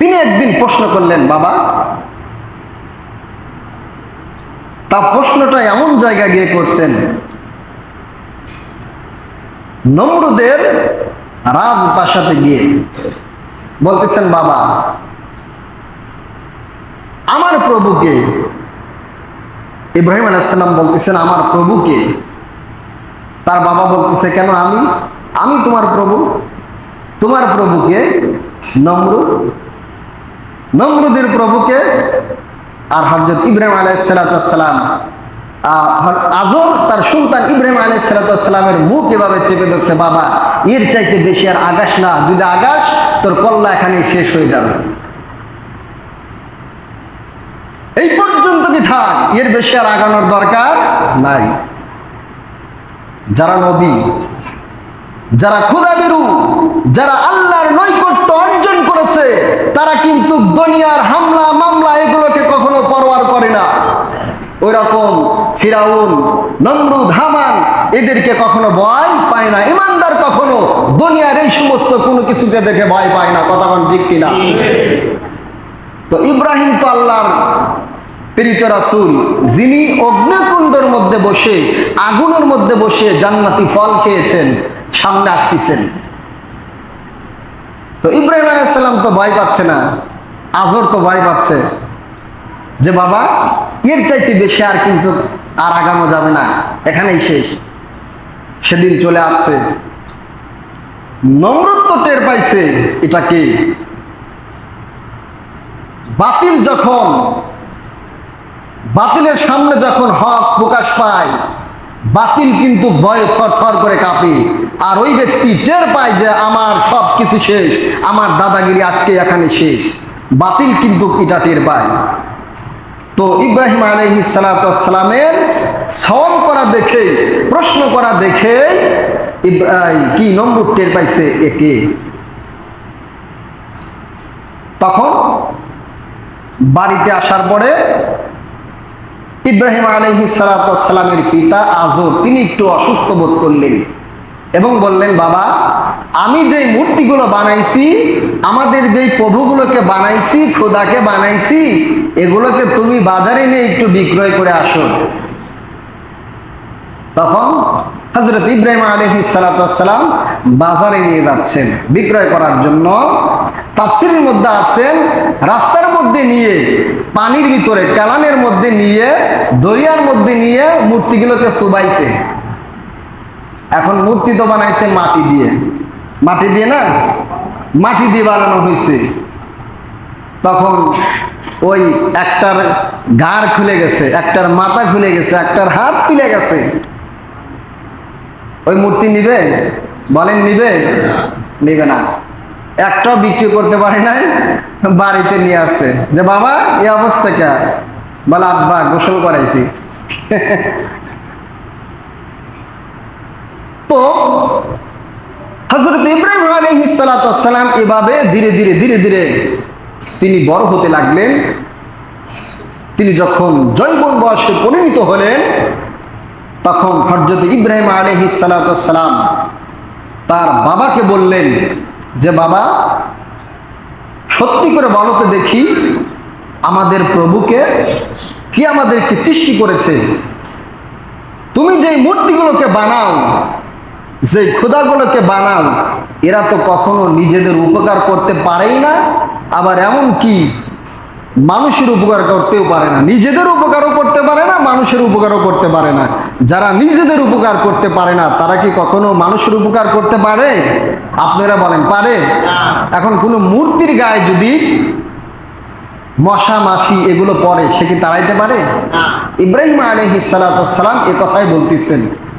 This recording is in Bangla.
তিনি একদিন প্রশ্ন করলেন, বাবা, তা প্রশ্নটা এমন জায়গা গিয়ে করছেন, নমরুদের রাজপ্রাসাদে গিয়ে। বলতেছেন, বাবা, আমার প্রভুকে, ইব্রাহিম আলাইসাল্লাম বলতেছেন, আমার প্রভুকে। তার বাবা বলতেছে, কেন আমি? আমি তোমার প্রভু। তোমার প্রভুকে নমরুদ নমরুদের প্রভুকে আর হরজত ইব্রাহিম আলাইসালাম আজর তার সুলতান ইব্রাহিম আলাইসালামের মুখ এভাবে চেপে ধরছে, বাবা, এর চাইতে বেশি আর আগাস না, যদি আগাস তোর কল্লা এখানে শেষ হয়ে যাবে। এই পর্যন্ত কি থাক, এর বেশি আর আগানোর দরকার নাই। যারা নবী, যারা ক্ষুদাবিরু যারা আল্লাহর তারা কিন্তু দুনিয়ার হামলা, মামলা এগুলোকে কখনো পরোয়ার করে না। ওই রকম ফিরাউন, নমরুদ হামান এদেরকে কখনো ভয় পায় না। ইমানদার কখনো দুনিয়ার এই সমস্ত কোনো কিছুকে দেখে ভয় পায় না। কথা কোন ঠিক কিনা? তো ইব্রাহিম তো আল্লাহর প্রেরিত রাসূল, যিনি অগ্নিকুণ্ডের মধ্যে বসে, আগুনের মধ্যে বসে জান্নাতি ফল খেয়েছেন, সামনে আসতেছেন। তো ইব্রাহিম আলাইসাল্লাম তো ভয় পাচ্ছে না আজর তো ভয় পাচ্ছে যে বাবা, এর চাইতে বেশি আর কিন্তু আর আগানো যাবে না, এখানেই শেষ। সেদিন চলে আসছে। নম্রত্ব টের পাইছে, এটা কি? বাতিল যখন, বাতিলের সামনে যখন হক প্রকাশ পায় বাতিল কিন্তু ভয়ে থর থর করে কাঁপে। আর ওই ব্যক্তি টের পায় যে আমার সব কিছু শেষ, আমার দাদাগিরি আজকে এখানে শেষ। বাতিল কিন্তু এটা টের পায়। তো ইব্রাহিম আলহি সালাতামের সওয়াল করা দেখে, প্রশ্ন করা দেখে কি নম্বর টের পাইছে একে? তখন বাড়িতে আসার পরে ইব্রাহিম আলহি সালাতামের পিতা আজর, তিনি একটু অসুস্থ বোধ করলেন এবং বললেন, বাবা, আমি যে মূর্তিগুলো বানাইছি, আমাদের যেই প্রভুগুলোকে বানাইছি, খোদাকে বানাইছি, এগুলোকে তুমি বাজারে নিয়ে একটু বিক্রয় করে আসো। তখন হজরত ইব্রাহিম আলহি সালাতাম বাজারে নিয়ে যাচ্ছেন, বিক্রয় করার জন্য। তাফসিরের মধ্যে আসছেন, রাস্তার মধ্যে নিয়ে, পানির ভিতরে, কালানের মধ্যে নিয়ে, দরিয়ার মধ্যে নিয়ে মূর্তিগুলোকে সুবাইছে এখন মূর্তি তো বানাইছে মাটি দিয়ে। মাটি দিয়ে না? মাটি দিয়ে বানানো হয়েছে। তখন ওই একটার গাড় খুলে গেছে, একটার মাথা খুলে গেছে, একটার হাত খুলে গেছে। ওই মূর্তি নিবে? বলেন নিবে? নিবে না। একটাও বিক্রি করতে পারে নাই, বাড়িতে নিয়ে আসছে। যে বাবা, এই অবস্থা কে? বলে, আব্বা, গোসল করাইছি। তো হজরত ইব্রাহিম আলহিসাল্লাম এভাবে ধীরে ধীরে ধীরে ধীরে তিনি বড় হতে লাগলেন। তিনি যখন জৈবন বয়সে পরিণত হলেন তখন হরজত ইব্রাহিম আলহি সালাম তার বাবাকে বললেন যে, বাবা, সত্যি করে বলো তো দেখি, আমাদের প্রভুকে কি আমাদেরকে সৃষ্টি করেছে? তুমি যেই মূর্তিগুলোকে বানাও যে ক্ষুদাগুলোকে বানাও, এরা তো কখনো নিজেদের উপকার করতে পারেই না, আবার এমন কি মানুষের উপকার করতেও পারে না নিজেদের উপকারও করতে পারে না মানুষের উপকারও করতে পারে না। যারা নিজেদের উপকার করতে পারে না তারা কি কখনো মানুষের উপকার করতে পারে? আপনারা বলেন পারে? এখন কোনো মূর্তির গায়ে যদি মশা মাসি এগুলো পরে সে কি তাড়াইতে পারে? ইব্রাহিম আলহিসাল্লাম এ কথাই বলতেছেন।